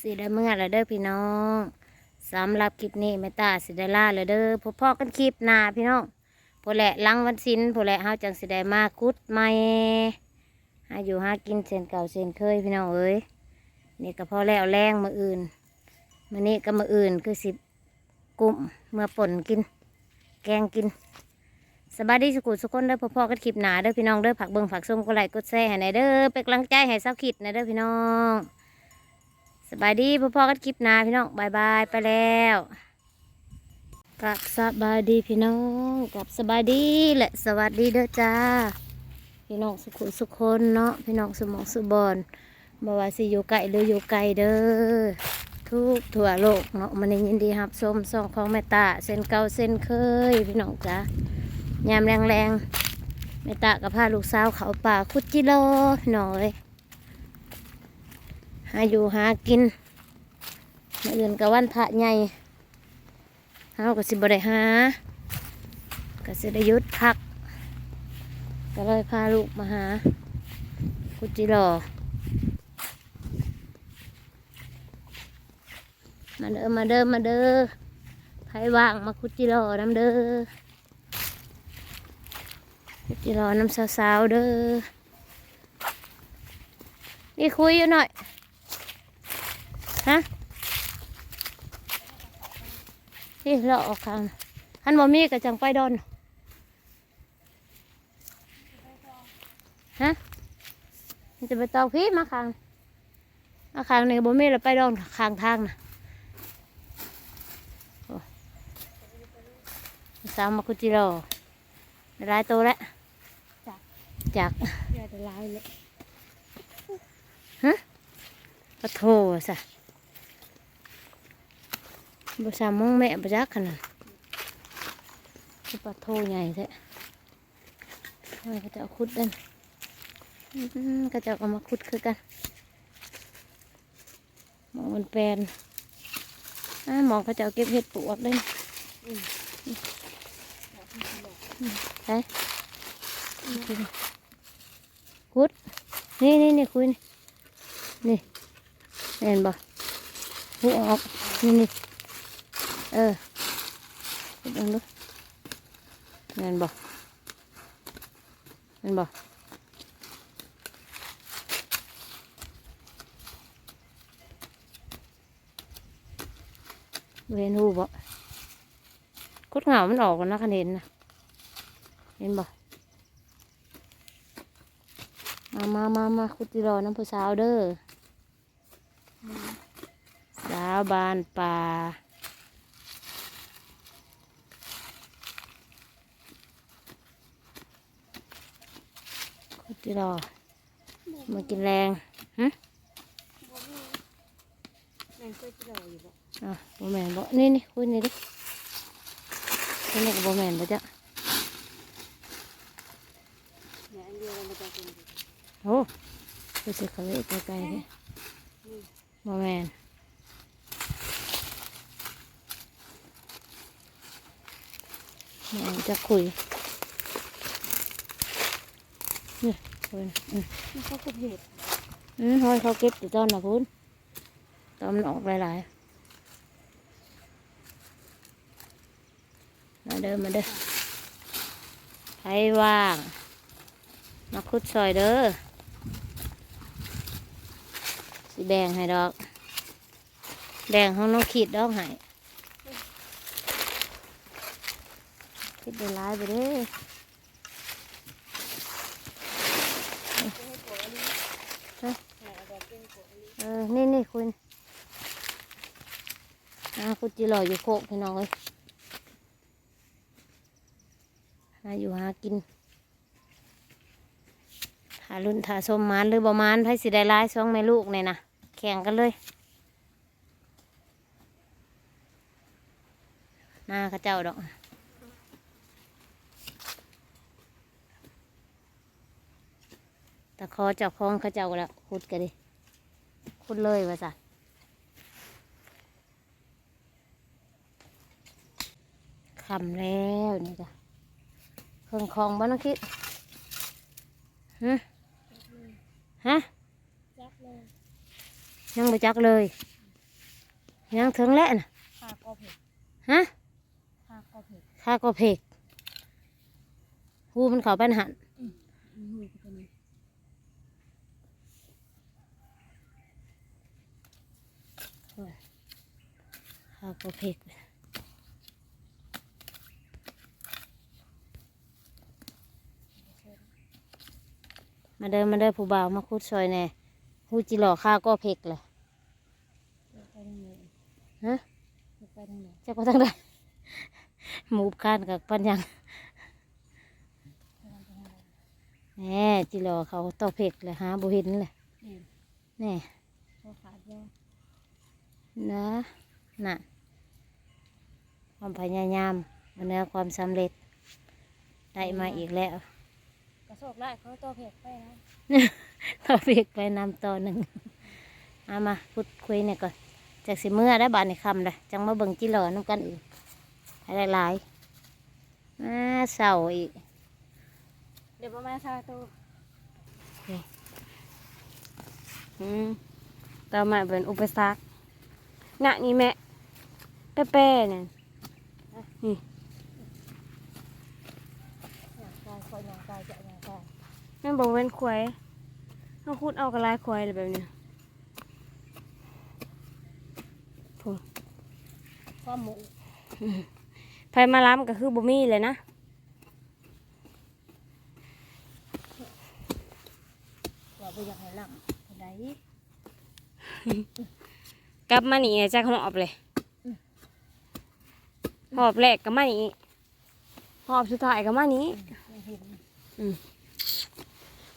สิได้เมื่อแล้วเด้อพี่น้องสำหรับคลิปนี้แม่ตาสิได้ล่าแล้วเด้อพบพ่อกันคลิปหน้าพี่น้องพอแหละลังวันศิลพอแหละเฮาจังสิได้มาคุดใหม่หาอยู่หากินเช่นเก่าเช่นเคยพี่น้องเอ้ยนี่ก็พอแล้วแรงมืออื่นมื้อนี้ก็มืออื่นคือสิกุมเมื่อป่นกิน แกงกินสบายดีสุขุสุขคนเด้อพอพ่อกันคลิปหนาเด้อพี่น้องเด้อผักเบิงผักส้มกดไลกดแชร์ให้หน่อยเด้อเป็นกำลังใจให้เศร้าขิดหนะเด้อพี่น้อง สบายดีพอพ่อกันคลิปหนาพี่น้องบายบายไปแล้วกลับสบายดีพี่น้องกลับสบายดีและสวัสดีเด้อจ้า พี่น้องสุขุสุขคนเนาะพี่น้องสมองสุบอนบ่ว่าสิอยู่ไกลหรืออยู่ไกลเด้อทุกทั่วโลกเนาะมันยินดีรับชมส่องของแม่ตาเส้นเก่าเส้นเคยพี่น้องจ้ายามแรงแรงๆไม่ตะกับพาลูกสาวเขาป่าคุดจิโลหน่อย หาอยู่หากินมาอื่นกับวันพระใหญ่เฮาก็สิบได้หาก็สิได้ยุดพัก ก็เลยพาลูกมาหาคุจิโลมาเด้อมาเด้อมาเด้อใครว่างมาคุจิโลน้ำเด้อจะรอน้ำสาวๆเด้อนี่คุยอยู่หน่อย ฮะนี่เราออกทางหันบ่มีกระจังไปดอนฮะมันจะไปตอกพี่มาข้างมาข้างนี่บ่มีแล้วไปดอนข้างทางนะโอ้สาวมาคุจิโร่ได้หลายตัวแล้วจากอย่าจะร้ายเลยปะโถสะ บสามมองแม่บจักขนาดคือปะโถใหญ่แท้ทำไมเจะเอาคุดเด่นอื้อหือก็จะเอามาคุดคือกัน มองมันแปลนอ่ามองเขาจะเอาเก็บเห็ดปลวกเด่นใช่คุด นี่นี่นี่คุยนี่ นี่เห็นบ่หูออก นี่นี่ เออเอันดูเห็นบ่เห็นบ่เวนูบ่คุดเหงามันออกแล้วนะคันเห็นนะเห็นบ่มามามามาคุดจิรอน้ำผู้สาวเด้ออสาวบานป่า คุดจิรอมากินแรงหึแม่งก็จะรออยู่บ่อะบ่แมนบ่นี่นี่คุยนี่ดิคุยนี่ก็บ่แมนบ่จ้ะแม่อันเดียวมันจะเป็นโอ้คือสิเขาเลยไกลๆเลยบ่แมนแม่นจะคุยนี่ คุยอืมมันก็คือเห็ดอืมห้อยเขาเก็บอยู่ตอนนะคุณตอนมันออกหลายๆมาเดินมาเด้อใครว่าง มาคุดซอยเด้อสิแบ่งให้ดอกแบ่งของน้องขีดดอกให้คิดได้ร้ายไปเด้อเอนี่นี่คุณอาคุณจิรออยู่โคกพี่น้องเลยหาอยู่หากินหารุ่นถาสมมานหรือบ่มานไผสิได้หลายสองแม่ลูกเนี่ยนะแข่งกันเลยหน้าข้าเจ้าดอกแต่คอเจับคองข้าเจ้าแล้วขุดกันดิ ขุดเลยว่าสัคำแล้วนี่จ้ะเครื่องคองบ้านน้องคิดฮะฮะจักเลยยังไม่จักเลย ยังถึงแล้วน่ะข้ากอเผ็ดฮะข้ากอเผ็ดข้าก็เพกหูมันเขาปันหัน อืมมือก็มี ข้าก็เพกมาเดินมาเดินผู้บ่าวมาคุดซอยแหน่หูจิหล่อข้าก็เพกเลยไปทางไหนฮะไปทางไหนจะก็ทั้งได้หมูคานกับปัญญังไปทางไหนแหน่จิหล่อเขาต่อเพกเลยหาบุหินเลยนี่แน่พอขาดแล้วนะ น่ะ ความพยายามมันเนื้อความสำเร็จ ได้มาอีกแล้ว กระโชกไล่เขาตัวเผ็ดไปนะ ต่อเพกไปนำต่อหนึ่งเอามาพูดคุยเนี่ยก่อนจากสิเมื่อได้บาทในคำเลยจังมาเบิ่งจิหล่อน้ำกันอีกให้หลายๆมาเศร้าอีกเดี๋ยวประมาณซาตัวอืมต่อมาเป็นอุปสรรคน่ะนี่แม่ แป้ๆเนี่ยอยากตายคอยอยากตายจะอยากตายแม่บอกเว้นควายต้องคูดเอากระลายควายเลยแบบเนี้ยข้อหมูไผมาล้ำก็คือบ่มีเลยนะว่าไปอยากให้ลำคนใดกลับมานี่จากหอบเลย หอบแรกก็มานี่หอบสุดท้ายก็มานี้ไม่เห็น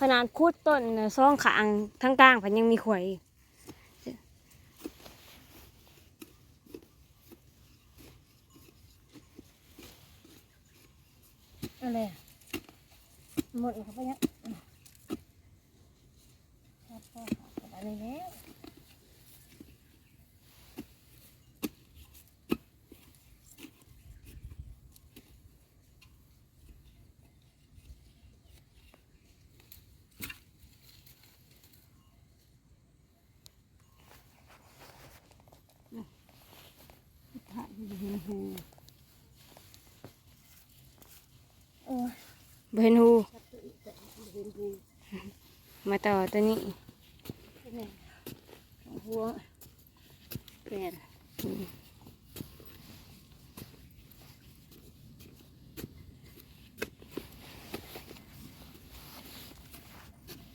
ขนาดคูดต้นน่ะซ่องขางทั้งกลางพันยังมีขวยอะไรอะหมดอีกครับเนี่ยครับพ่อขาดอะไรแล้ว ถ่ายไปเห็นหูเออ บ่ เห็นหูชัดตัวอีกแต่เห็นหูมาต่อตัวนี้แม่ของหัวแปด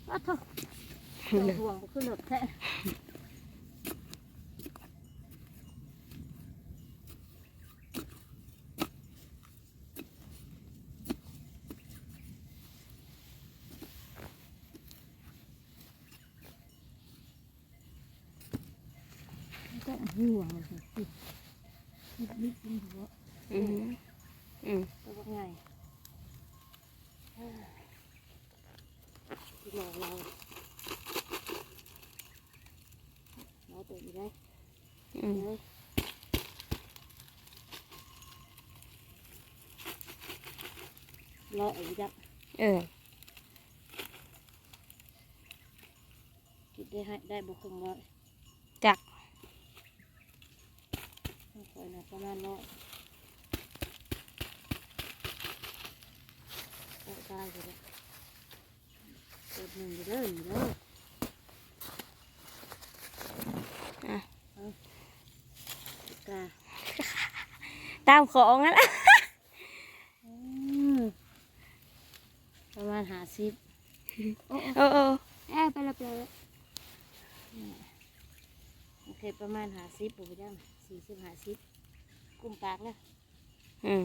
อ้าวเถอะของห่วงก็ขึ้นรถแท้ ห่วงเลยสินิดนิดนิดหัวอืมอืมตัวว่าไงที่หลอกเราเราตัวอยู่ได้อืมเลยรออีกจักเออคิดได้ให้ได้บุคคลร้อย จัก ต้องคอยนะ ประมาณร้อยได้ได้เลยเปิดหนึ่งอยู่เลยอยู่เลยกาตามของนั่นละประมาณหาสิบโอ้โอ้แอบไปและไปและโอเคประมาณหาสิบปุ๊บยังสี่สิบหาสิบ กุมปากแล้วอืม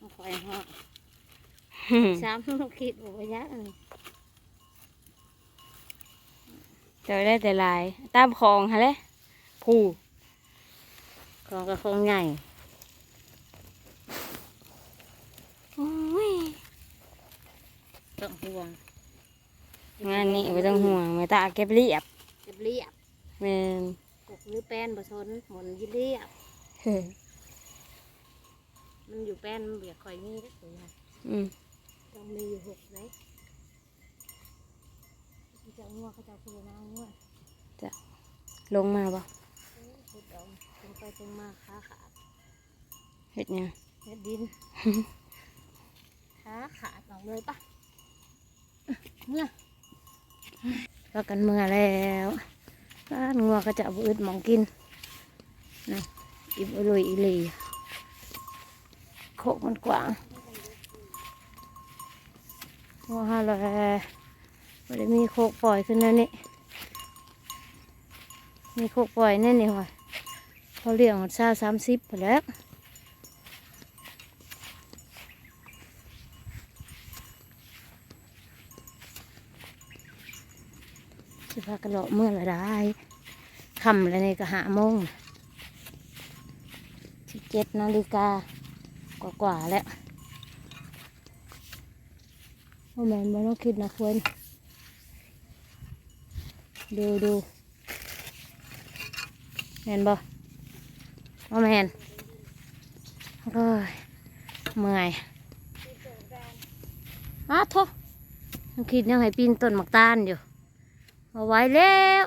มาคอยห่ออืมสามลูกคิดบอกว่ายักษ์อันนี้เจอได้แต่หลาย ตามของฮะเลยผู้ของก็ของใหญ่โอ้ยต้องห่วงงานนี้ไม่ต้องห่วงไม่ตาเก็บเรียบเรียบเรียบ แม่นกกหรือแป้นผสมหมุนยิเรียบเฮ้ยมันอยู่แป้นมันเบียดคอยมีได้ตัวใหญ่อืมต้องมีอยู่หกไหนจะงัวเขาจะคือน้ำงัวลงมาบ่ขุดเอาตรงไปตรงมาขาขาดเฮ็ดหยังเฮ็ดดินขาขาดออกเลยปะเนี่ยก็กันเมื่อแล้ว บ้านงัวก็จะเอาอึดมองกินนะอิ่มอร่อยอีเลยโคกมันกว้างงัวห้าเลยไม่ได้มีโคกปล่อยขึ้นแล้วนี่มีโคกปล่อยแน่นี่ว่ะเขาเลี้ยงหมดซาสามสิบไปแล้ว สิพากันเลาะเมื่อละได้คำแล้วนี่ก็หาโมงสิบเจ็ดนาฬิกากว่าๆแล้วโอ้แมนบ่ต้องคิดนะควรดูดูแมนบ่โอ้แมนโอ้ยเมื่อยอ้าโทต้องคิดยังให้ปีนต้นหมักตาลอยู่ เอาไว้แล้ว